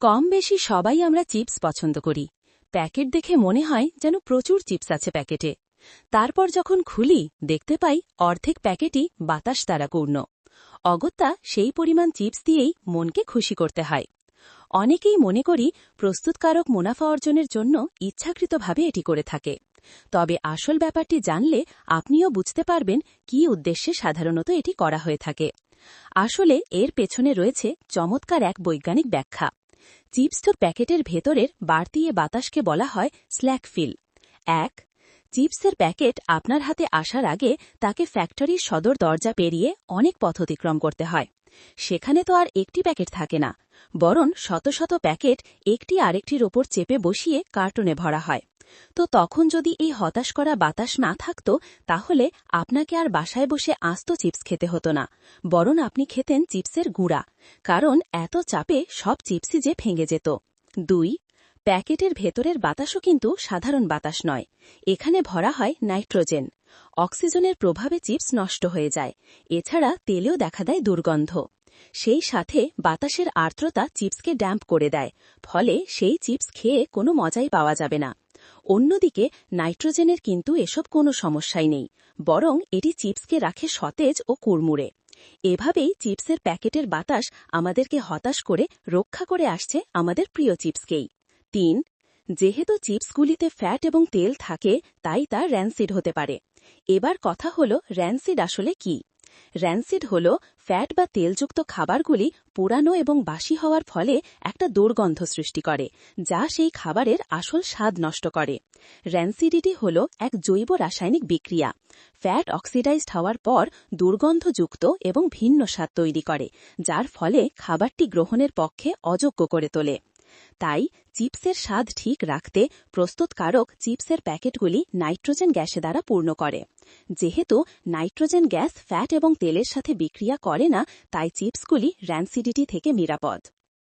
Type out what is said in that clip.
কম বেশি সবাই আমরা চিপস পছন্দ করি। প্যাকেট দেখে মনে হয় যেন প্রচুর চিপস আছে প্যাকেটে। তারপর যখন খুলি, দেখতে পাই অর্ধেক প্যাকেটই বাতাস দ্বারা পূর্ণ। অগত্যা সেই পরিমাণ চিপস দিয়েই মনকে খুশি করতে হয়। অনেকেই মনে করি প্রস্তুতকারক মুনাফা অর্জনের জন্য ইচ্ছাকৃতভাবে এটি করে থাকে। তবে আসল ব্যাপারটি জানলে আপনিও বুঝতে পারবেন কি উদ্দেশ্যে সাধারণত এটি করা হয়ে থাকে। আসলে এর পেছনে রয়েছে চমৎকার এক বৈজ্ঞানিক ব্যাখ্যা। চিপসটোর প্যাকেটের ভেতরের বাড়তি এ বাতাসকে বলা হয় স্ল্যাক ফিল। এক, চিপসের প্যাকেট আপনার হাতে আসার আগে তাকে ফ্যাক্টরির সদর দরজা পেরিয়ে অনেক পথ অতিক্রম করতে হয়। সেখানে তো আর একটি প্যাকেট থাকে না, বরং শত শত প্যাকেট একটি আরেকটির ওপর চেপে বসিয়ে কার্টুনে ভরা হয়। তো তখন যদি এই হতাশ করা বাতাস না থাকত, তাহলে আপনাকে আর বাসায় বসে আস্ত চিপস খেতে হতো না, বরং আপনি খেতেন চিপসের গুঁড়া, কারণ এত চাপে সব চিপসই যে ভেঙে যেত। দুই, প্যাকেটের ভেতরের বাতাসও কিন্তু সাধারণ বাতাস নয়, এখানে ভরা হয় নাইট্রোজেন, অক্সিজেনের প্রভাবে চিপস নষ্ট হয়ে যায়, এছাড়া তেলেও দেখা দেয় দুর্গন্ধ। সেই সাথে বাতাসের আর্দ্রতা চিপসকে ড্যাম্প করে দেয়, ফলে সেই চিপস খেয়ে কোনো মজাই পাওয়া যাবে না। অন্যদিকে, নাইট্রোজেনের কিন্তু এসব কোনো সমস্যাই নেই, বরং এটি চিপসকে রাখে সতেজ ও কুড়মুড়ে। এভাবেই চিপসের প্যাকেটের বাতাস আমাদেরকে হতাশ করে রক্ষা করে আসছে আমাদের প্রিয় চিপসকেই। তিন, যেহেতু চিপসগুলিতে ফ্যাট এবং তেল থাকে, তাই তা র্যান্সিড হতে পারে। এবার কথা হল র্যান্সিড আসলে কি? র্যান্সিড হল ফ্যাট বা তেলযুক্ত খাবারগুলি পুরানো এবং বাসি হওয়ার ফলে একটা দুর্গন্ধ সৃষ্টি করে, যা সেই খাবারের আসল স্বাদ নষ্ট করে। র্যান্সিডিটি হল এক জৈব রাসায়নিক বিক্রিয়া। ফ্যাট অক্সিডাইজড হওয়ার পর দুর্গন্ধযুক্ত এবং ভিন্ন স্বাদ তৈরি করে, যার ফলে খাবারটি গ্রহণের পক্ষে অযোগ্য করে তোলে। তাই চিপসের স্বাদ ঠিক রাখতে প্রস্তুতকারক চিপসের প্যাকেটগুলি নাইট্রোজেন গ্যাসে দ্বারা পূর্ণ করে। যেহেতু নাইট্রোজেন গ্যাস ফ্যাট এবং তেলের সাথে বিক্রিয়া করে না, তাই চিপসগুলি র্যানসিডিটি থেকে নিরাপদ।